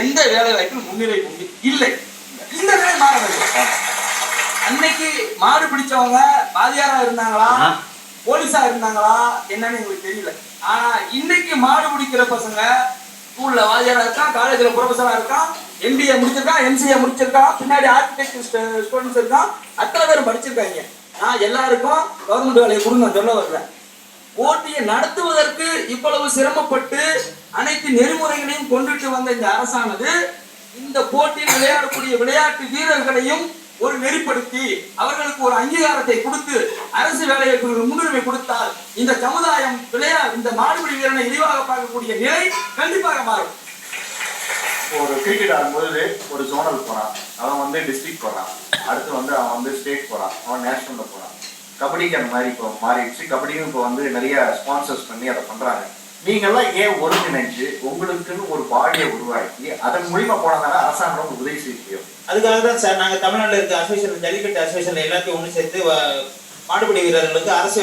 எந்த வேலை வாய்ப்பில் முன்னிலை இல்லை. இந்த நிலை மாற வேண்டும் அன்னைக்கு மாடு பிடிச்சவங்க வாதியாரா இருந்தாங்களா? போலீஸா இருந்தாங்களா? என்னன்னு எங்களுக்கு தெரியல. ஆனா இன்னைக்கு மாடு பிடிக்கிற பசங்க ஸ்கூல்ல வாதியாரா இருக்கான் காலேஜ்ல ப்ரொஃபஸரா இருக்கான் எம்பிஏ முடிச்சிருக்கான் எம்சிஏ முடிச்சிருக்கான் பின்னாடி ஆர்கிடெக்ட் ஸ்டூடெண்ட்ஸ் இருக்கான் அத்தனை பேரும் படிச்சிருக்காங்க. நான் எல்லாருக்கும் கவர்மெண்ட் வேலையை கொடுங்க சொல்ல வர்றேன் போட்டியை நடத்துவதற்கு இவ்வளவு சிரமப்பட்டு அனைத்து கொண்டுட்டு வந்த இந்த அரசானது இந்த போட்டியில் விளையாடக்கூடிய விளையாட்டு வீரர்களையும் ஒரு நெறிப்படுத்தி அவர்களுக்கு ஒரு அங்கீகாரத்தை கொடுத்து அரசு வேலைகளுக்கு ஒரு முன்னுரிமை கொடுத்தால் இந்த சமுதாயம் விளையா இந்த மாடுபிடி வீரனை இழிவாக பார்க்கக்கூடிய நிலை கண்டிப்பாக மாறும். ஒரு கிரிக்கெட் ஆடும்போது ஒரு ஜோனல் போறான். அவன் வந்து டிஸ்ட்ரிக்ட் போறான். அடுத்து வந்து அவன் வந்து ஸ்டேட் போறான். அவன் நேஷனல்ல போறான். கபடிக்கு அந்த மாதிரி இப்போ மாறிடுச்சு. கபடியும் இப்போ வந்து நிறைய ஸ்பான்சர்ஸ் பண்ணி அதை பண்றாங்க. நீங்கள்லாம் ஏன் ஒருங்கிணைஞ்சு உங்களுக்குன்னு ஒரு பாடியை உருவாக்கி அதன் மூலியமா போனதால அரசாங்கம் உங்களுக்கு உதவி செய்யும். அதுக்காக தான் சார் நாங்க தமிழ்நாட்டில் இருக்க அசோசியேஷன் ஜல்லிக்கட்டு அசோசியேஷன் எல்லாத்தையும் ஒன்று சேர்த்து வ- மாடுபிடி வீரர்களுக்கு அரசு